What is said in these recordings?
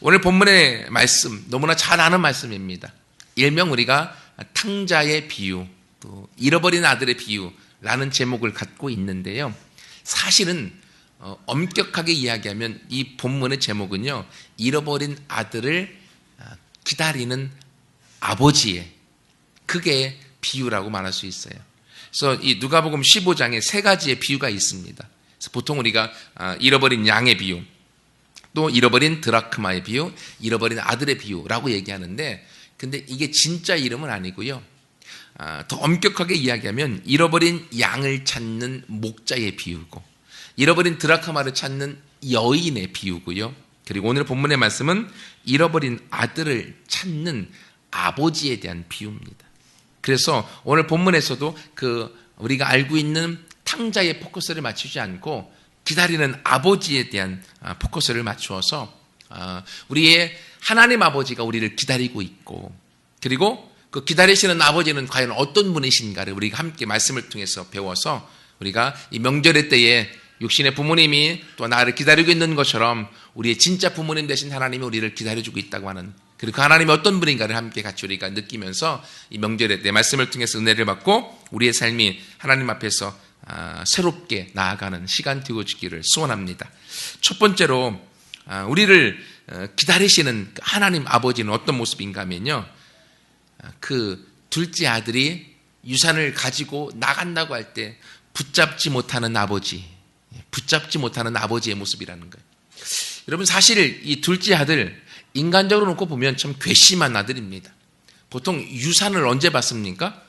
오늘 본문의 말씀 너무나 잘 아는 말씀입니다. 일명 우리가 탕자의 비유, 또 잃어버린 아들의 비유라는 제목을 갖고 있는데요. 사실은 어, 엄격하게 이야기하면 이 본문의 제목은요. 잃어버린 아들을 아, 기다리는 아버지의 그게 비유라고 말할 수 있어요. 그래서 이 누가복음 15장에 세 가지의 비유가 있습니다. 보통 우리가 아, 잃어버린 양의 비유, 또 잃어버린 드라크마의 비유, 잃어버린 아들의 비유라고 얘기하는데, 근데 이게 진짜 이름은 아니고요. 아, 더 엄격하게 이야기하면 잃어버린 양을 찾는 목자의 비유고, 잃어버린 드라크마를 찾는 여인의 비유고요. 그리고 오늘 본문의 말씀은 잃어버린 아들을 찾는 아버지에 대한 비유입니다. 그래서 오늘 본문에서도 그 우리가 알고 있는 탕자의 포커스를 맞추지 않고 기다리는 아버지에 대한 아, 포커스를 맞추어서 아, 우리의 하나님 아버지가 우리를 기다리고 있고 그리고 그 기다리시는 아버지는 과연 어떤 분이신가를 우리가 함께 말씀을 통해서 배워서 우리가 이 명절의 때에 육신의 부모님이 또 나를 기다리고 있는 것처럼 우리의 진짜 부모님 되신 하나님이 우리를 기다려주고 있다고 하는 그리고 그 하나님이 어떤 분인가를 함께 같이 우리가 느끼면서 이 명절에 내 말씀을 통해서 은혜를 받고 우리의 삶이 하나님 앞에서 아, 새롭게 나아가는 시간 되어지기를 소원합니다. 첫 번째로 아, 우리를 어, 기다리시는 그 하나님 아버지는 어떤 모습인가 하면요. 아, 그 둘째 아들이 유산을 가지고 나간다고 할 때 붙잡지 못하는 아버지, 예, 붙잡지 못하는 아버지의 모습이라는 거예요. 여러분 사실 이 둘째 아들 인간적으로 놓고 보면 참 괘씸한 아들입니다. 보통 유산을 언제 받습니까?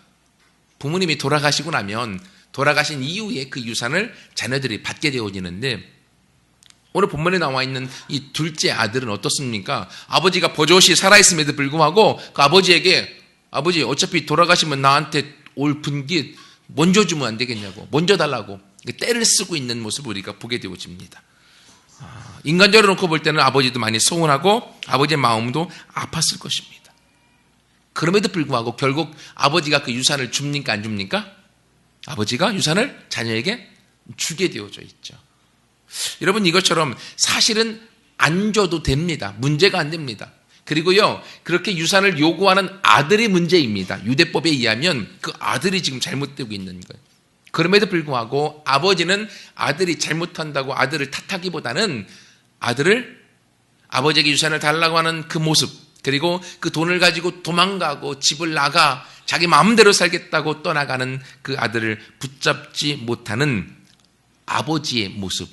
부모님이 돌아가시고 나면 돌아가신 이후에 그 유산을 자녀들이 받게 되어지는데 오늘 본문에 나와 있는 이 둘째 아들은 어떻습니까? 아버지가 버젓이 살아있음에도 불구하고 그 아버지에게 아버지 어차피 돌아가시면 나한테 올 분깃 먼저 주면 안 되겠냐고 먼저 달라고 때를 쓰고 있는 모습을 우리가 보게 되어집니다. 인간적으로 놓고 볼 때는 아버지도 많이 서운하고 아버지의 마음도 아팠을 것입니다. 그럼에도 불구하고 결국 아버지가 그 유산을 줍니까 안 줍니까? 아버지가 유산을 자녀에게 주게 되어져 있죠. 여러분 이것처럼 사실은 안 줘도 됩니다. 문제가 안 됩니다. 그리고요, 그렇게 유산을 요구하는 아들이 문제입니다. 유대법에 의하면 그 아들이 지금 잘못되고 있는 거예요. 그럼에도 불구하고 아버지는 아들이 잘못한다고 아들을 탓하기보다는 아들을 아버지에게 유산을 달라고 하는 그 모습, 그리고 그 돈을 가지고 도망가고 집을 나가 자기 마음대로 살겠다고 떠나가는 그 아들을 붙잡지 못하는 아버지의 모습.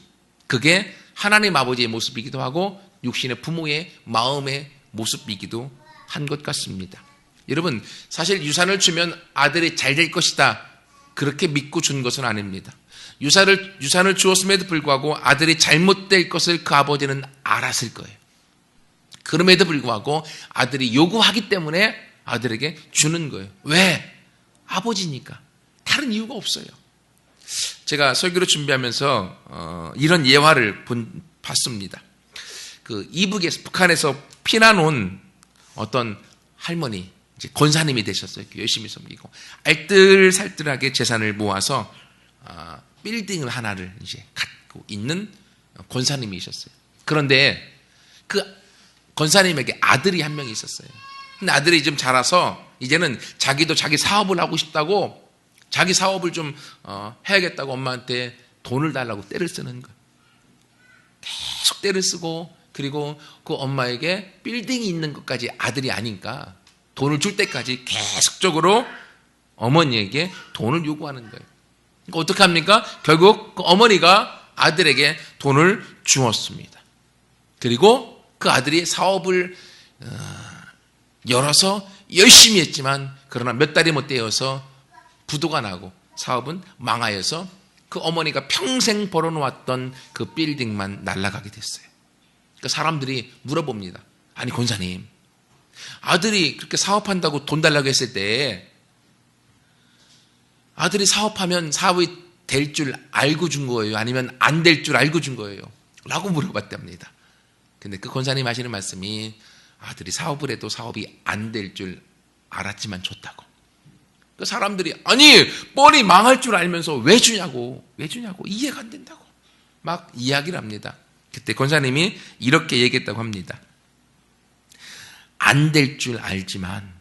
그게 하나님 아버지의 모습이기도 하고 육신의 부모의 마음의 모습이기도 한 것 같습니다. 여러분, 사실 유산을 주면 아들이 잘 될 것이다. 그렇게 믿고 준 것은 아닙니다. 유산을, 유산을 주었음에도 불구하고 아들이 잘못될 것을 그 아버지는 알았을 거예요. 그럼에도 불구하고 아들이 요구하기 때문에 아들에게 주는 거예요. 왜? 아버지니까. 다른 이유가 없어요. 제가 설교를 준비하면서 어, 이런 예화를 본, 봤습니다. 그 이북에서 북한에서 피난 온 어떤 할머니, 이제 권사님이 되셨어요. 열심히 섬기고 알뜰살뜰하게 재산을 모아서 어, 빌딩을 하나를 이제 갖고 있는 권사님이셨어요. 그런데 그 권사님에게 아들이 한 명이 있었어요. 근데 아들이 좀 자라서 이제는 자기도 자기 사업을 하고 싶다고 자기 사업을 좀 어, 해야겠다고 엄마한테 돈을 달라고 때를 쓰는 거예요. 계속 때를 쓰고 그리고 그 엄마에게 빌딩이 있는 것까지 아들이 아니까 돈을 줄 때까지 계속적으로 어머니에게 돈을 요구하는 거예요. 그러니까 어떻게 합니까? 결국 그 어머니가 아들에게 돈을 주었습니다. 그리고 그 아들이 사업을 어, 열어서 열심히 했지만 그러나 몇 달이 못 되어서 부도가 나고 사업은 망하여서 그 어머니가 평생 벌어놓았던 그 빌딩만 날아가게 됐어요. 그 사람들이 물어봅니다. 아니 권사님, 아들이 그렇게 사업한다고 돈 달라고 했을 때 아들이 사업하면 사업이 될 줄 알고 준 거예요? 아니면 안 될 줄 알고 준 거예요? 라고 물어봤답니다. 근데 그 권사님 하시는 말씀이 아들이 사업을 해도 사업이 안 될 줄 알았지만 줬다고. 그 사람들이 아니 뻔히 망할 줄 알면서 왜 주냐고 왜 주냐고 이해가 안 된다고 막 이야기를 합니다. 그때 권사님이 이렇게 얘기했다고 합니다. 안 될 줄 알지만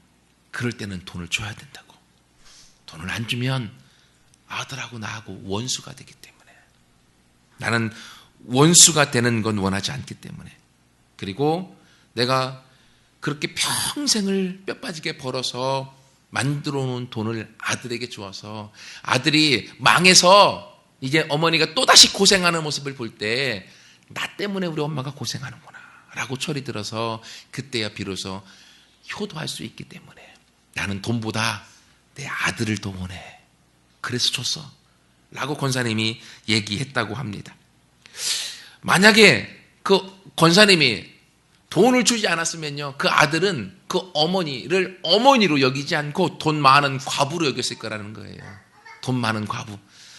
그럴 때는 돈을 줘야 된다고. 돈을 안 주면 아들하고 나하고 원수가 되기 때문에 나는 원수가 되는 건 원하지 않기 때문에 그리고 내가 그렇게 평생을 뼈 빠지게 벌어서 만들어 놓은 돈을 아들에게 주어서 아들이 망해서 이제 어머니가 또다시 고생하는 모습을 볼 때 나 때문에 우리 엄마가 고생하는구나 라고 철이 들어서 그때야 비로소 효도할 수 있기 때문에 나는 돈보다 내 아들을 더 원해. 그래서 줬어. 라고 권사님이 얘기했다고 합니다. 만약에 그 권사님이 돈을 주지 않았으면요. 그 아들은 그 어머니를 어머니로 여기지 않고 돈 많은 과부로 여겼을 거라는 거예요. 돈 많은 과부.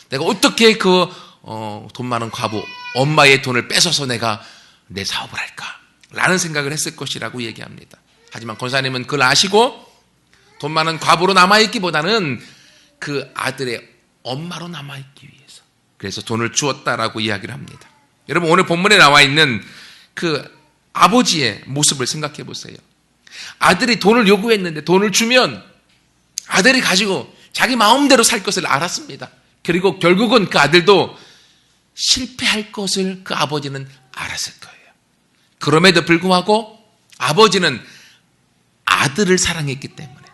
내가 어떻게 그, 어, 돈 많은 과부, 엄마의 돈을 뺏어서 내가 내 사업을 할까? 라는 생각을 했을 것이라고 얘기합니다. 하지만 권사님은 그걸 아시고 돈 많은 과부로 남아있기보다는 그 아들의 엄마로 남아있기 위해서. 그래서 돈을 주었다라고 이야기를 합니다. 여러분, 오늘 본문에 나와 있는 그 아버지의 모습을 생각해 보세요. 아들이 돈을 요구했는데 돈을 주면 아들이 가지고 자기 마음대로 살 것을 알았습니다. 그리고 결국은 그 아들도 실패할 것을 그 아버지는 알았을 거예요. 그럼에도 불구하고 아버지는 아들을 사랑했기 때문에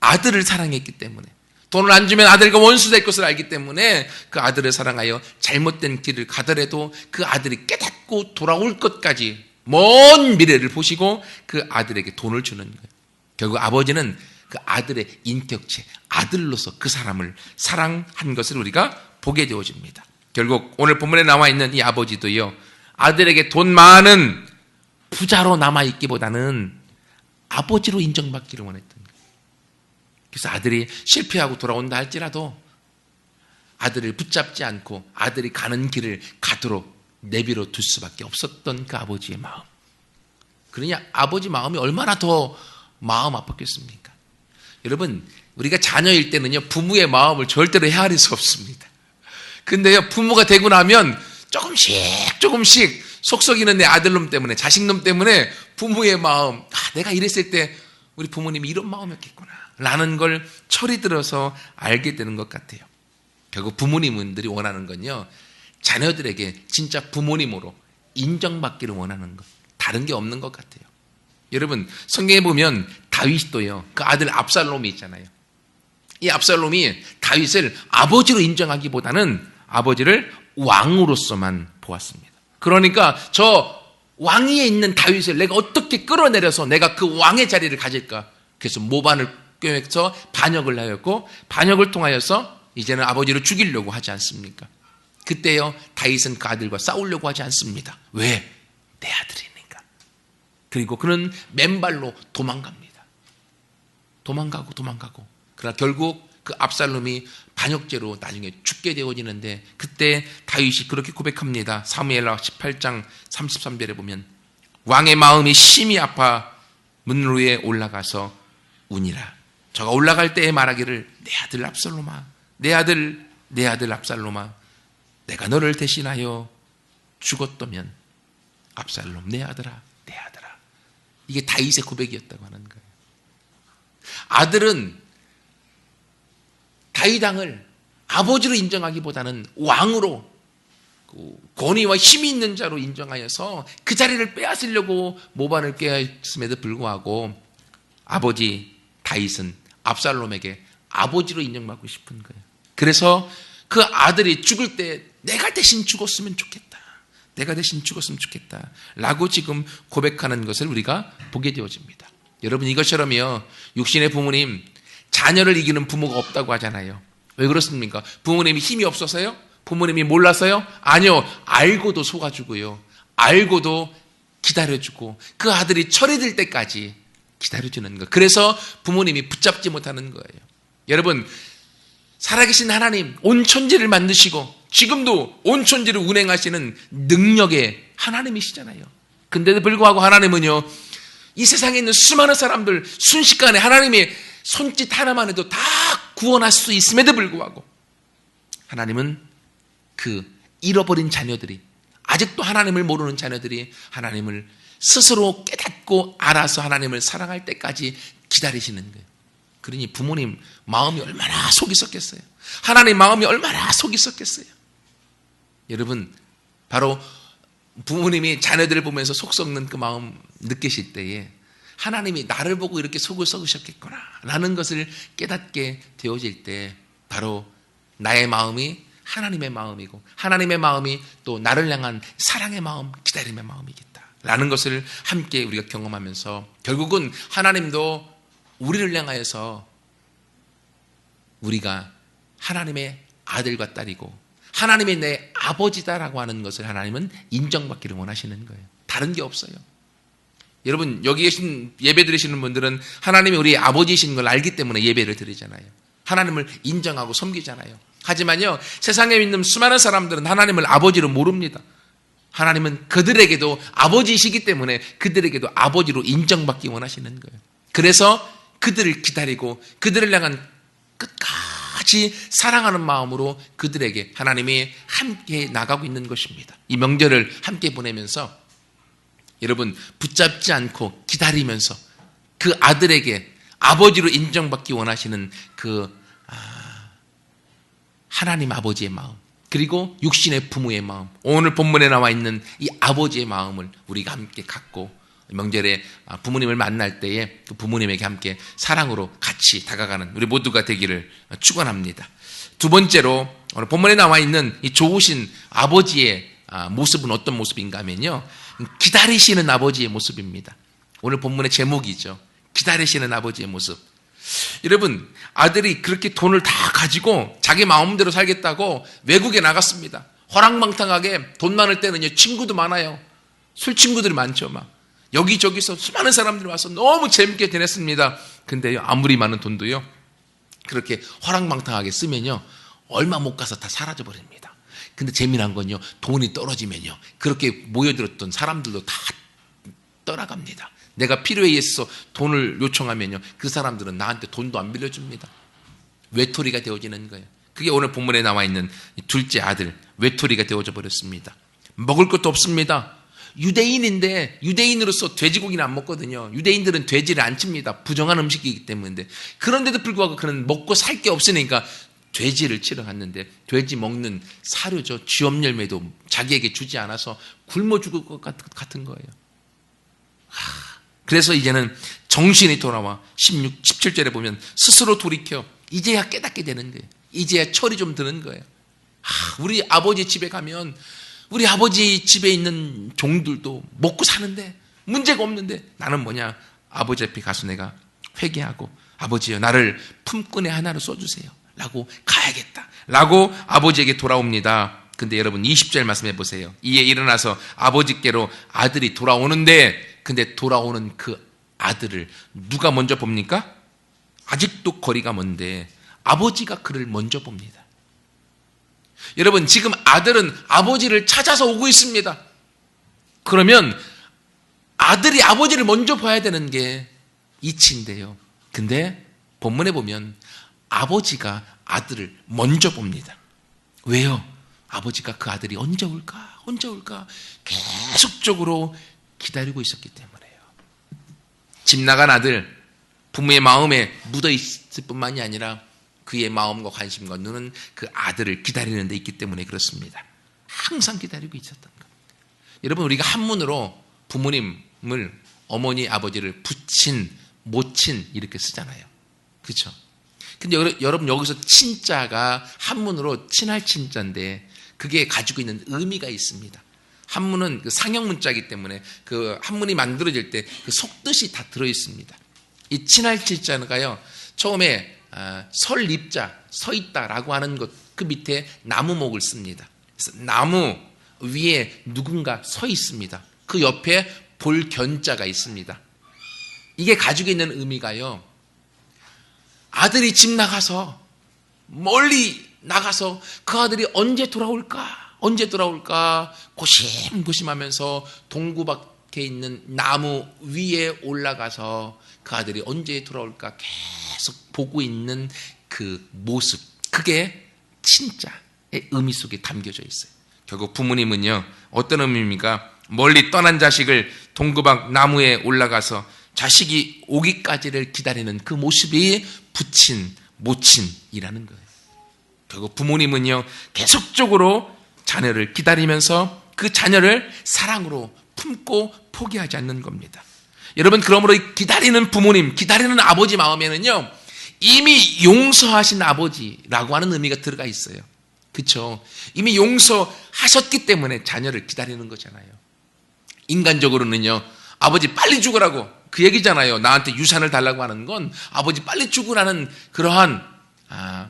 아들을 사랑했기 때문에 돈을 안 주면 아들과 원수 될 것을 알기 때문에 그 아들을 사랑하여 잘못된 길을 가더라도 그 아들이 깨닫고 돌아올 것까지 먼 미래를 보시고 그 아들에게 돈을 주는 거예요. 결국 아버지는 그 아들의 인격체, 아들로서 그 사람을 사랑한 것을 우리가 보게 되어집니다. 결국 오늘 본문에 나와 있는 이 아버지도요, 아들에게 돈 많은 부자로 남아있기보다는 아버지로 인정받기를 원했던. 그래서 아들이 실패하고 돌아온다 할지라도 아들을 붙잡지 않고 아들이 가는 길을 가도록 내비로 둘 수밖에 없었던 그 아버지의 마음. 그러냐, 아버지 마음이 얼마나 더 마음 아팠겠습니까? 여러분, 우리가 자녀일 때는요, 부모의 마음을 절대로 헤아릴 수 없습니다. 근데요, 부모가 되고 나면 조금씩, 조금씩 속썩이는 내 아들놈 때문에, 자식놈 때문에 부모의 마음, 아, 내가 이랬을 때 우리 부모님이 이런 마음이었겠구나. 라는 걸 철이 들어서 알게 되는 것 같아요. 결국 부모님들이 원하는 건요, 자녀들에게 진짜 부모님으로 인정받기를 원하는 것. 다른 게 없는 것 같아요. 여러분, 성경에 보면 다윗도요, 그 아들 압살롬이 있잖아요. 이 압살롬이 다윗을 아버지로 인정하기보다는 아버지를 왕으로서만 보았습니다. 그러니까 저 왕위에 있는 다윗을 내가 어떻게 끌어내려서 내가 그 왕의 자리를 가질까? 그래서 모반을 꿰매서 반역을 하였고 반역을 통하여서 이제는 아버지를 죽이려고 하지 않습니까? 그때요 다윗은 그 아들과 싸우려고 하지 않습니다. 왜? 내 아들이니까. 그리고 그는 맨발로 도망갑니다. 도망가고 도망가고. 그러나 결국 그 압살롬이 반역죄로 나중에 죽게 되어지는데 그때 다윗이 그렇게 고백합니다. 사무엘라 18장 33절에 보면 왕의 마음이 심히 아파 문 위에 올라가서 운이라. 저가 올라갈 때에 말하기를 내 아들 압살롬아, 내 아들, 내 아들 압살롬아, 내가 너를 대신하여 죽었다면 압살롬 내 아들아, 내 아들아. 이게 다윗의 고백이었다고 하는 거예요. 아들은 다윗왕을 아버지로 인정하기보다는 왕으로 그 권위와 힘이 있는 자로 인정하여서 그 자리를 빼앗으려고 모반을 꾀했음에도 불구하고 아버지 다윗은 압살롬에게 아버지로 인정받고 싶은 거예요. 그래서 그 아들이 죽을 때 내가 대신 죽었으면 좋겠다. 내가 대신 죽었으면 좋겠다. 라고 지금 고백하는 것을 우리가 보게 되어집니다. 여러분 이것처럼요. 육신의 부모님 자녀를 이기는 부모가 없다고 하잖아요. 왜 그렇습니까? 부모님이 힘이 없어서요? 부모님이 몰라서요? 아니요. 알고도 속아주고요. 알고도 기다려주고 그 아들이 철이 들 때까지 기다려주는 것. 그래서 부모님이 붙잡지 못하는 거예요. 여러분, 살아계신 하나님, 온 천지를 만드시고 지금도 온 천지를 운행하시는 능력의 하나님이시잖아요. 근데도 불구하고 하나님은요, 이 세상에 있는 수많은 사람들 순식간에 하나님의 손짓 하나만 해도 다 구원할 수 있음에도 불구하고 하나님은 그 잃어버린 자녀들이 아직도 하나님을 모르는 자녀들이 하나님을 스스로 깨닫고 알아서 하나님을 사랑할 때까지 기다리시는 거예요. 그러니 부모님 마음이 얼마나 속이 썩겠어요. 하나님 마음이 얼마나 속이 썩겠어요. 여러분, 바로 부모님이 자녀들을 보면서 속 썩는 그 마음 느끼실 때에 하나님이 나를 보고 이렇게 속을 썩으셨겠구나. 라는 것을 깨닫게 되어질 때 바로 나의 마음이 하나님의 마음이고 하나님의 마음이 또 나를 향한 사랑의 마음, 기다림의 마음이겠다. 라는 것을 함께 우리가 경험하면서 결국은 하나님도 우리를 향하여서 우리가 하나님의 아들과 딸이고 하나님이 내 아버지다라고 하는 것을 하나님은 인정받기를 원하시는 거예요. 다른 게 없어요. 여러분 여기 계신 예배 드리시는 분들은 하나님이 우리 아버지이신 걸 알기 때문에 예배를 드리잖아요. 하나님을 인정하고 섬기잖아요. 하지만요 세상에 있는 수많은 사람들은 하나님을 아버지로 모릅니다. 하나님은 그들에게도 아버지이시기 때문에 그들에게도 아버지로 인정받기 원하시는 거예요. 그래서 그들을 기다리고 그들을 향한 끝까지 사랑하는 마음으로 그들에게 하나님이 함께 나가고 있는 것입니다. 이 명절을 함께 보내면서 여러분 붙잡지 않고 기다리면서 그 아들에게 아버지로 인정받기 원하시는 그 아, 하나님 아버지의 마음 그리고 육신의 부모의 마음 오늘 본문에 나와 있는 이 아버지의 마음을 우리가 함께 갖고 명절에 아, 부모님을 만날 때에 그 부모님에게 함께 사랑으로 같이 다가가는 우리 모두가 되기를 축원합니다. 두 번째로 오늘 본문에 나와 있는 이 좋으신 아버지의 아, 모습은 어떤 모습인가 하면요. 기다리시는 아버지의 모습입니다. 오늘 본문의 제목이죠. 기다리시는 아버지의 모습. 여러분, 아들이 그렇게 돈을 다 가지고 자기 마음대로 살겠다고 외국에 나갔습니다. 허랑방탕하게 돈 많을 때는요, 친구도 많아요. 술 친구들이 많죠, 막. 여기저기서 수많은 사람들이 와서 너무 재밌게 지냈습니다. 근데요, 아무리 많은 돈도요, 그렇게 허랑방탕하게 쓰면요, 얼마 못 가서 다 사라져 버립니다. 근데 재미난 건요, 돈이 떨어지면요, 그렇게 모여들었던 사람들도 다 떠나갑니다. 내가 필요에 의해서 돈을 요청하면요, 그 사람들은 나한테 돈도 안 빌려줍니다. 외톨이가 되어지는 거예요. 그게 오늘 본문에 나와 있는 둘째 아들, 외톨이가 되어져 버렸습니다. 먹을 것도 없습니다. 유대인인데 유대인으로서 돼지고기는 안 먹거든요. 유대인들은 돼지를 안 칩니다. 부정한 음식이기 때문에. 그런데도 불구하고 그는 먹고 살 게 없으니까 돼지를 치러 갔는데 돼지 먹는 사료죠. 쥐엄 열매도 자기에게 주지 않아서 굶어 죽을 것 같은 거예요. 그래서 이제는 정신이 돌아와 16, 17절에 보면 스스로 돌이켜 이제야 깨닫게 되는 거예요. 이제야 철이 좀 드는 거예요. 우리 아버지 집에 가면 우리 아버지 집에 있는 종들도 먹고 사는데 문제가 없는데 나는 뭐냐? 아버지 앞에 가서 내가 회개하고 아버지여 나를 품꾼의 하나로 써주세요. 라고 가야겠다. 라고 아버지에게 돌아옵니다. 근데 여러분 20절 말씀해 보세요. 이에 일어나서 아버지께로 아들이 돌아오는데 근데 돌아오는 그 아들을 누가 먼저 봅니까? 아직도 거리가 먼데 아버지가 그를 먼저 봅니다 여러분, 지금 아들은 아버지를 찾아서 오고 있습니다. 그러면 아들이 아버지를 먼저 봐야 되는 게 이치인데요. 근데 본문에 보면 아버지가 아들을 먼저 봅니다. 왜요? 아버지가 그 아들이 언제 올까? 언제 올까? 계속적으로 기다리고 있었기 때문에요. 집 나간 아들, 부모의 마음에 묻어 있을 뿐만이 아니라 그의 마음과 관심과 눈은 그 아들을 기다리는 데 있기 때문에 그렇습니다. 항상 기다리고 있었던 겁니다. 여러분 우리가 한문으로 부모님을 어머니 아버지를 부친 모친 이렇게 쓰잖아요. 그렇죠? 근데 여러분 여기서 친자가 한문으로 친할 친자인데 그게 가지고 있는 의미가 있습니다. 한문은 그 상형 문자이기 때문에 그 한문이 만들어질 때 그 속뜻이 다 들어 있습니다. 이 친할 친자가요. 처음에 아, 설립자 서 있다라고 하는 것 그 밑에 나무목을 씁니다. 나무 위에 누군가 서 있습니다. 그 옆에 볼견자가 있습니다. 이게 가지고 있는 의미가요. 아들이 집 나가서 멀리 나가서 그 아들이 언제 돌아올까? 언제 돌아올까? 고심고심하면서 동구 밖에 있는 나무 위에 올라가서 그 아들이 언제 돌아올까 계속 보고 있는 그 모습. 그게 진짜의 의미 속에 담겨져 있어요. 결국 부모님은요, 어떤 의미입니까? 멀리 떠난 자식을 동그박 나무에 올라가서 자식이 오기까지를 기다리는 그 모습이 부친, 모친이라는 거예요. 결국 부모님은요, 계속적으로 자녀를 기다리면서 그 자녀를 사랑으로 품고 포기하지 않는 겁니다. 여러분, 그러므로 기다리는 부모님, 기다리는 아버지 마음에는요, 이미 용서하신 아버지라고 하는 의미가 들어가 있어요. 그쵸? 이미 용서하셨기 때문에 자녀를 기다리는 거잖아요. 인간적으로는요, 아버지 빨리 죽으라고 그 얘기잖아요. 나한테 유산을 달라고 하는 건 아버지 빨리 죽으라는 그러한 아,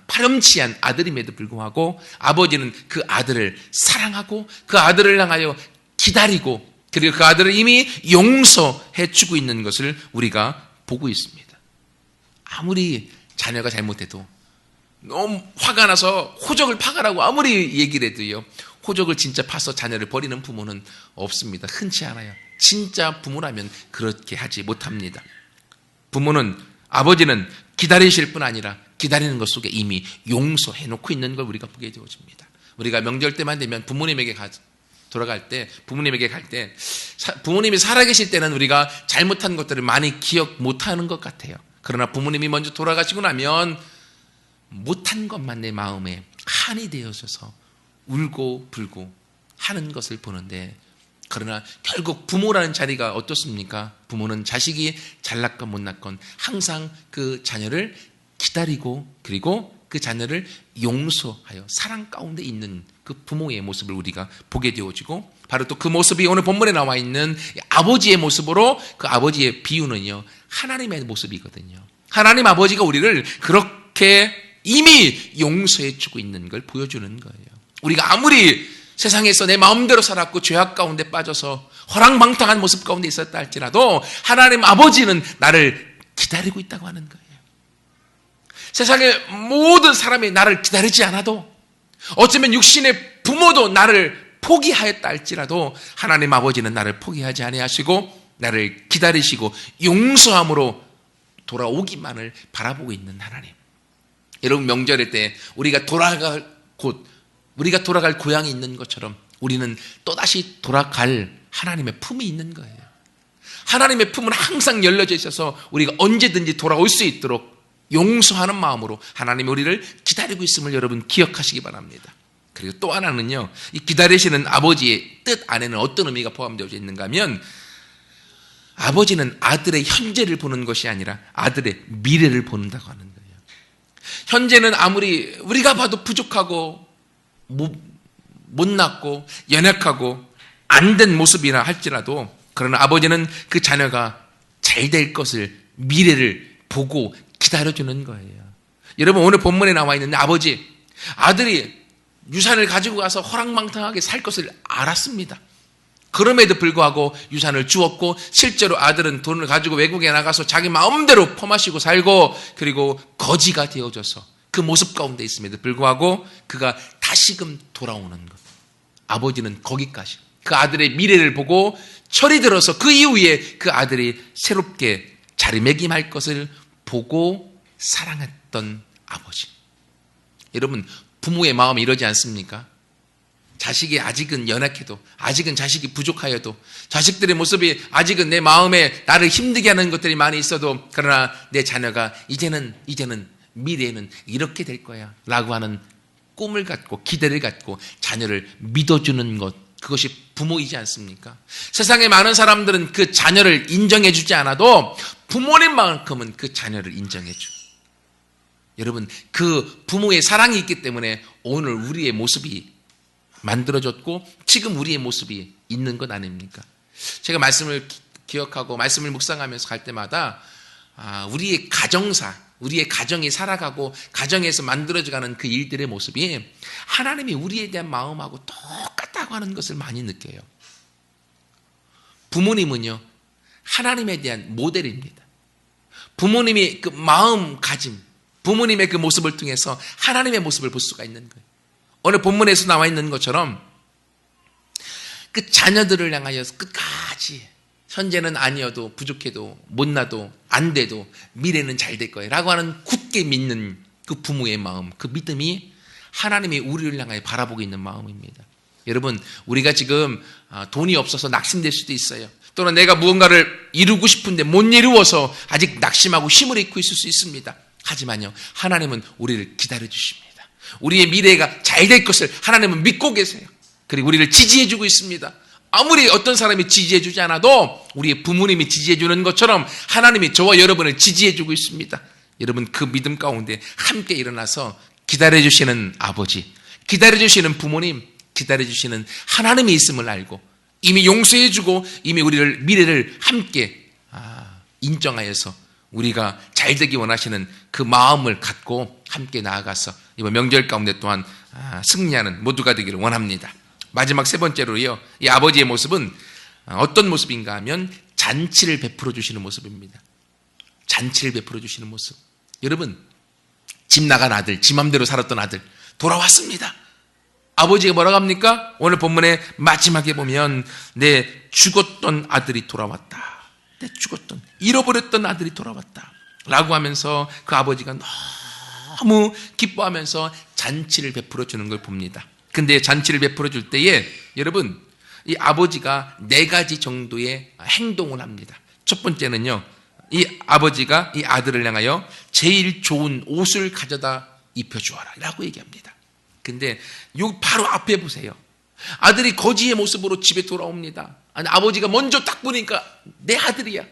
파렴치한 아들임에도 불구하고 아버지는 그 아들을 사랑하고 그 아들을 향하여 기다리고 그리고 그 아들을 이미 용서해 주고 있는 것을 우리가 보고 있습니다. 아무리 자녀가 잘못해도 너무 화가 나서 호적을 파가라고 아무리 얘기를 해도요. 호적을 진짜 파서 자녀를 버리는 부모는 없습니다. 흔치 않아요. 진짜 부모라면 그렇게 하지 못합니다. 부모는 아버지는 기다리실 뿐 아니라 기다리는 것 속에 이미 용서해 놓고 있는 걸 우리가 보게 되어집니다. 우리가 명절 때만 되면 부모님에게 가, 돌아갈 때, 부모님에게 갈 때, 부모님이 살아계실 때는 우리가 잘못한 것들을 많이 기억 못하는 것 같아요. 그러나 부모님이 먼저 돌아가시고 나면 못한 것만 내 마음에 한이 되어져서 울고 불고 하는 것을 보는데 그러나 결국 부모라는 자리가 어떻습니까? 부모는 자식이 잘났건 못났건 항상 그 자녀를 기다리고 그리고 그 자녀를 용서하여 사랑 가운데 있는 그 부모의 모습을 우리가 보게 되어지고 바로 또 그 모습이 오늘 본문에 나와 있는 아버지의 모습으로 그 아버지의 비유는요 하나님의 모습이거든요. 하나님 아버지가 우리를 그렇게 이미 용서해 주고 있는 걸 보여주는 거예요. 우리가 아무리 세상에서 내 마음대로 살았고 죄악 가운데 빠져서 허랑방탕한 모습 가운데 있었다 할지라도 하나님 아버지는 나를 기다리고 있다고 하는 거예요. 세상의 모든 사람이 나를 기다리지 않아도 어쩌면 육신의 부모도 나를 포기하였다 할지라도 하나님 아버지는 나를 포기하지 아니하시고 나를 기다리시고 용서함으로 돌아오기만을 바라보고 있는 하나님. 여러분 명절일 때 우리가 돌아갈 곳 우리가 돌아갈 고향이 있는 것처럼 우리는 또다시 돌아갈 하나님의 품이 있는 거예요. 하나님의 품은 항상 열려져 있어서 우리가 언제든지 돌아올 수 있도록 용서하는 마음으로 하나님이 우리를 기다리고 있음을 여러분 기억하시기 바랍니다. 그리고 또 하나는요, 이 기다리시는 아버지의 뜻 안에는 어떤 의미가 포함되어 있는가 하면, 아버지는 아들의 현재를 보는 것이 아니라 아들의 미래를 보는다고 하는 거예요. 현재는 아무리 우리가 봐도 부족하고 못났고 연약하고 안 된 모습이라 할지라도 그러나 아버지는 그 자녀가 잘 될 것을 미래를 보고 기다려주는 거예요. 여러분 오늘 본문에 나와 있는 아버지 아들이 유산을 가지고 가서 허랑망탕하게 살 것을 알았습니다. 그럼에도 불구하고 유산을 주었고 실제로 아들은 돈을 가지고 외국에 나가서 자기 마음대로 퍼마시고 살고 그리고 거지가 되어져서 그 모습 가운데 있음에도 불구하고 그가 다시금 돌아오는 것. 아버지는 거기까지 그 아들의 미래를 보고 철이 들어서 그 이후에 그 아들이 새롭게 자리매김할 것을 보고 사랑했던 아버지. 여러분 부모의 마음이 이러지 않습니까? 자식이 아직은 연약해도, 아직은 자식이 부족하여도, 자식들의 모습이 아직은 내 마음에 나를 힘들게 하는 것들이 많이 있어도, 그러나 내 자녀가 이제는, 이제는, 미래에는 이렇게 될 거야. 라고 하는 꿈을 갖고, 기대를 갖고, 자녀를 믿어주는 것, 그것이 부모이지 않습니까? 세상에 많은 사람들은 그 자녀를 인정해주지 않아도, 부모님만큼은 그 자녀를 인정해줘. 여러분, 그 부모의 사랑이 있기 때문에 오늘 우리의 모습이 만들어졌고 지금 우리의 모습이 있는 것 아닙니까? 제가 말씀을 기억하고 말씀을 묵상하면서 갈 때마다 아, 우리의 가정사, 우리의 가정이 살아가고 가정에서 만들어져가는 그 일들의 모습이 하나님이 우리에 대한 마음하고 똑같다고 하는 것을 많이 느껴요. 부모님은요, 하나님에 대한 모델입니다. 부모님이 그 마음가짐, 부모님의 그 모습을 통해서 하나님의 모습을 볼 수가 있는 거예요. 오늘 본문에서 나와 있는 것처럼 그 자녀들을 향하여 끝까지 현재는 아니어도 부족해도 못나도 안 돼도 미래는 잘 될 거예요. 라고 하는 굳게 믿는 그 부모의 마음, 그 믿음이 하나님이 우리를 향하여 바라보고 있는 마음입니다. 여러분, 우리가 지금 아, 돈이 없어서 낙심될 수도 있어요. 또는 내가 무언가를 이루고 싶은데 못 이루어서 아직 낙심하고 힘을 잃고 있을 수 있습니다. 하지만요, 하나님은 우리를 기다려 주십니다. 우리의 미래가 잘 될 것을 하나님은 믿고 계세요. 그리고 우리를 지지해 주고 있습니다. 아무리 어떤 사람이 지지해 주지 않아도 우리의 부모님이 지지해 주는 것처럼 하나님이 저와 여러분을 지지해 주고 있습니다. 여러분 그 믿음 가운데 함께 일어나서 기다려 주시는 아버지, 기다려 주시는 부모님, 기다려 주시는 하나님이 있음을 알고 이미 용서해 주고 이미 우리를 미래를 함께 아, 인정하여서 우리가 잘 되기 원하시는 그 마음을 갖고 함께 나아가서 이번 명절 가운데 또한 아, 승리하는 모두가 되기를 원합니다. 마지막 세 번째로요. 이 아버지의 모습은 어떤 모습인가 하면 잔치를 베풀어 주시는 모습입니다. 잔치를 베풀어 주시는 모습. 여러분, 집 나간 아들, 지 맘대로 살았던 아들 돌아왔습니다. 아버지가 뭐라고 합니까? 오늘 본문의 마지막에 보면 내 죽었던 아들이 돌아왔다. 내 죽었던 잃어버렸던 아들이 돌아왔다. 라고 하면서 그 아버지가 너무 기뻐하면서 잔치를 베풀어 주는 걸 봅니다. 근데 잔치를 베풀어 줄 때에 여러분 이 아버지가 네 가지 정도의 행동을 합니다. 첫 번째는요. 이 아버지가 이 아들을 향하여 제일 좋은 옷을 가져다 입혀 주어라 라고 얘기합니다. 근데 요 바로 앞에 보세요. 아들이 거지의 모습으로 집에 돌아옵니다. 아니, 아버지가 먼저 딱 보니까 내 아들이야.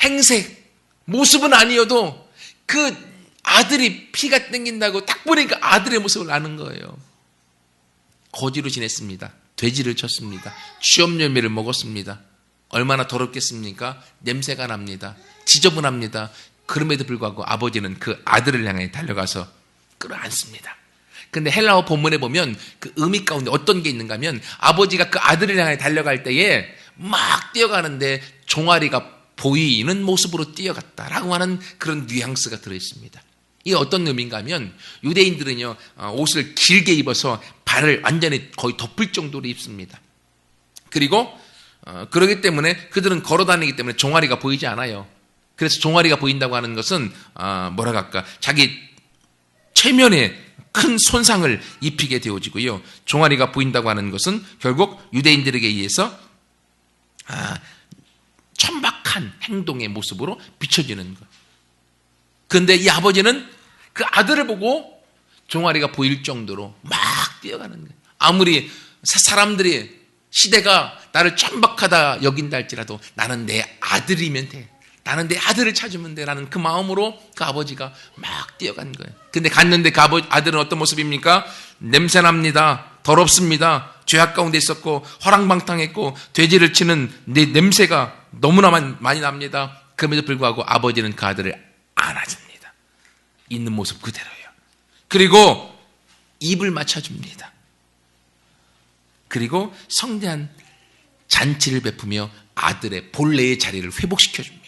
행색, 모습은 아니어도 그 아들이 피가 땡긴다고 딱 보니까 아들의 모습을 아는 거예요. 거지로 지냈습니다. 돼지를 쳤습니다. 취업 열매를 먹었습니다. 얼마나 더럽겠습니까? 냄새가 납니다. 지저분합니다. 그럼에도 불구하고 아버지는 그 아들을 향해 달려가서 끌어안습니다. 근데 헬라어 본문에 보면 그 의미 가운데 어떤 게 있는가 하면 아버지가 그 아들을 향해 달려갈 때에 막 뛰어가는데 종아리가 보이는 모습으로 뛰어갔다라고 하는 그런 뉘앙스가 들어있습니다. 이게 어떤 의미인가 하면 유대인들은요 어, 옷을 길게 입어서 발을 완전히 거의 덮을 정도로 입습니다. 그리고 어, 그러기 때문에 그들은 걸어 다니기 때문에 종아리가 보이지 않아요. 그래서 종아리가 보인다고 하는 것은 어, 뭐라 할까 자기 체면에 큰 손상을 입히게 되어지고요. 종아리가 보인다고 하는 것은 결국 유대인들에게 의해서 아, 천박한 행동의 모습으로 비춰지는 것. 그런데 이 아버지는 그 아들을 보고 종아리가 보일 정도로 막 뛰어가는 거예요. 아무리 사람들이 시대가 나를 천박하다 여긴다 할지라도 나는 내 아들이면 돼. 나는 내 아들을 찾으면 돼. 라는 그 마음으로 그 아버지가 막 뛰어간 거예요. 근데 갔는데 그 아들은 어떤 모습입니까? 냄새납니다. 더럽습니다. 죄악 가운데 있었고, 허랑방탕했고, 돼지를 치는 내 냄새가 너무나 많이 납니다. 그럼에도 불구하고 아버지는 그 아들을 안아줍니다. 있는 모습 그대로예요. 그리고 입을 맞춰줍니다. 그리고 성대한 잔치를 베푸며 아들의 본래의 자리를 회복시켜줍니다.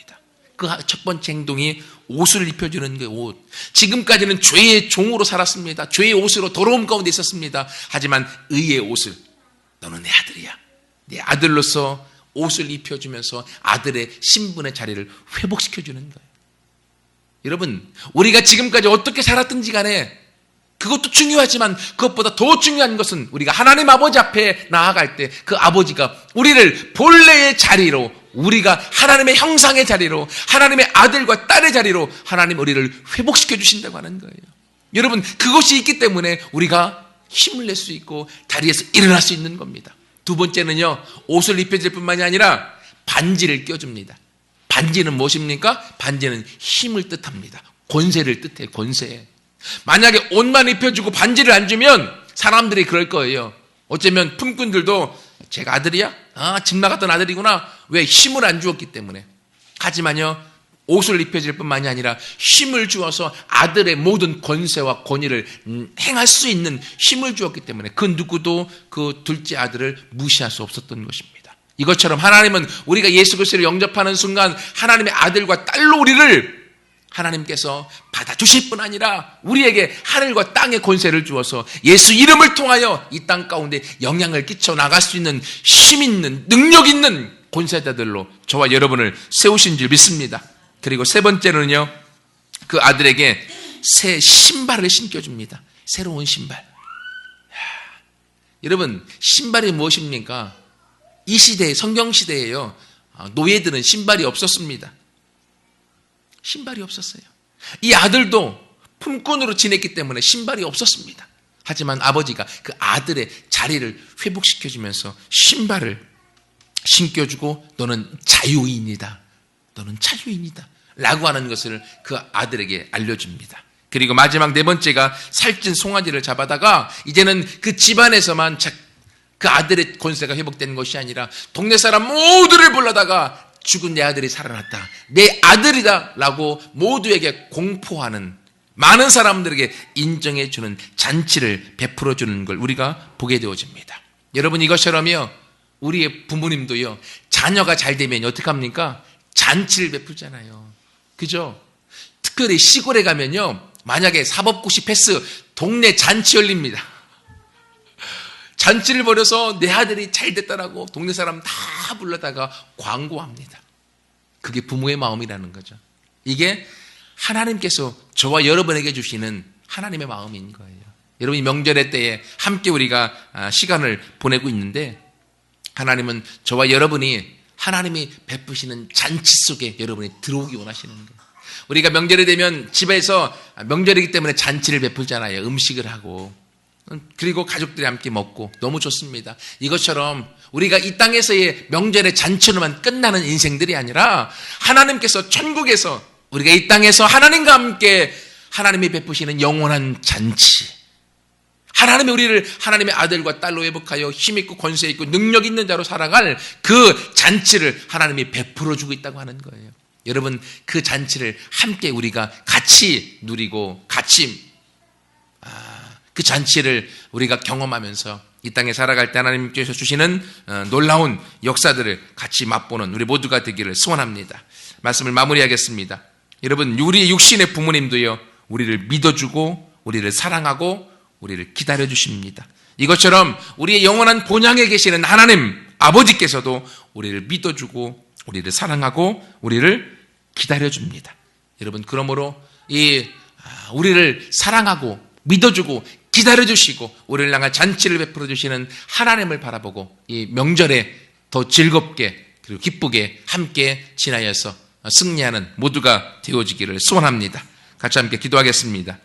그 첫 번째 행동이 옷을 입혀주는 게 옷. 지금까지는 죄의 종으로 살았습니다. 죄의 옷으로 더러움 가운데 있었습니다. 하지만 의의 옷을 너는 내 아들이야. 내 아들로서 옷을 입혀주면서 아들의 신분의 자리를 회복시켜주는 거예요. 여러분, 우리가 지금까지 어떻게 살았든지 간에 그것도 중요하지만 그것보다 더 중요한 것은 우리가 하나님 아버지 앞에 나아갈 때 그 아버지가 우리를 본래의 자리로 우리가 하나님의 형상의 자리로 하나님의 아들과 딸의 자리로 하나님 우리를 회복시켜 주신다고 하는 거예요. 여러분 그것이 있기 때문에 우리가 힘을 낼 수 있고 자리에서 일어날 수 있는 겁니다. 두 번째는요 옷을 입혀줄 뿐만이 아니라 반지를 껴줍니다. 반지는 무엇입니까? 반지는 힘을 뜻합니다. 권세를 뜻해, 권세. 만약에 옷만 입혀주고 반지를 안 주면 사람들이 그럴 거예요. 어쩌면 품꾼들도 제가 아들이야? 아, 집 나갔던 아들이구나. 왜? 힘을 안 주었기 때문에. 하지만요, 옷을 입혀줄 뿐만이 아니라 힘을 주어서 아들의 모든 권세와 권위를 음, 행할 수 있는 힘을 주었기 때문에 그 누구도 그 둘째 아들을 무시할 수 없었던 것입니다. 이것처럼 하나님은 우리가 예수 그리스도를 영접하는 순간 하나님의 아들과 딸로 우리를 하나님께서 받아주실 뿐 아니라 우리에게 하늘과 땅의 권세를 주어서 예수 이름을 통하여 이 땅 가운데 영향을 끼쳐 나갈 수 있는 힘 있는 능력 있는 권세자들로 저와 여러분을 세우신 줄 믿습니다. 그리고 세 번째는요, 그 아들에게 새 신발을 신겨줍니다. 새로운 신발. 여러분, 신발이 무엇입니까? 이 시대, 성경 시대에요. 아, 노예들은 신발이 없었습니다. 신발이 없었어요. 이 아들도 품꾼으로 지냈기 때문에 신발이 없었습니다. 하지만 아버지가 그 아들의 자리를 회복시켜주면서 신발을 신겨주고 너는 자유인이다. 너는 자유인이다. 라고 하는 것을 그 아들에게 알려줍니다. 그리고 마지막 네 번째가 살찐 송아지를 잡아다가 이제는 그 집안에서만 그 아들의 권세가 회복되는 것이 아니라 동네 사람 모두를 불러다가 죽은 내 아들이 살아났다. 내 아들이다. 라고 모두에게 공포하는 많은 사람들에게 인정해 주는 잔치를 베풀어 주는 걸 우리가 보게 되어집니다. 여러분 이것처럼요. 우리의 부모님도요. 자녀가 잘 되면 어떡합니까? 잔치를 베풀잖아요. 그죠? 특별히 시골에 가면요. 만약에 사법고시 패스 동네 잔치 열립니다. 잔치를 벌여서 내 아들이 잘 됐다라고 동네 사람 다 불러다가 광고합니다. 그게 부모의 마음이라는 거죠. 이게 하나님께서 저와 여러분에게 주시는 하나님의 마음인 거예요. 여러분이 명절의 때에 함께 우리가 아, 시간을 보내고 있는데 하나님은 저와 여러분이 하나님이 베푸시는 잔치 속에 여러분이 들어오기 원하시는 거예요. 우리가 명절이 되면 집에서 명절이기 때문에 잔치를 베풀잖아요. 음식을 하고. 그리고 가족들이 함께 먹고 너무 좋습니다. 이것처럼 우리가 이 땅에서의 명절의 잔치로만 끝나는 인생들이 아니라 하나님께서 천국에서 우리가 이 땅에서 하나님과 함께 하나님이 베푸시는 영원한 잔치. 하나님이 우리를 하나님의 아들과 딸로 회복하여 힘있고 권세 있고 능력 있는 자로 살아갈 그 잔치를 하나님이 베풀어 주고 있다고 하는 거예요. 여러분 그 잔치를 함께 우리가 같이 누리고 같이 아, 그 잔치를 우리가 경험하면서 이 땅에 살아갈 때 하나님께서 주시는 어, 놀라운 역사들을 같이 맛보는 우리 모두가 되기를 소원합니다. 말씀을 마무리하겠습니다. 여러분 우리 육신의 부모님도요 우리를 믿어주고 우리를 사랑하고 우리를 기다려 주십니다. 이것처럼 우리의 영원한 본향에 계시는 하나님 아버지께서도 우리를 믿어주고 우리를 사랑하고 우리를 기다려 줍니다. 여러분 그러므로 이 아, 우리를 사랑하고 믿어주고 기다려 주시고 우리를 향한 잔치를 베풀어 주시는 하나님을 바라보고 이 명절에 더 즐겁게 그리고 기쁘게 함께 지나여서 승리하는 모두가 되어지기를 소원합니다. 같이 함께 기도하겠습니다.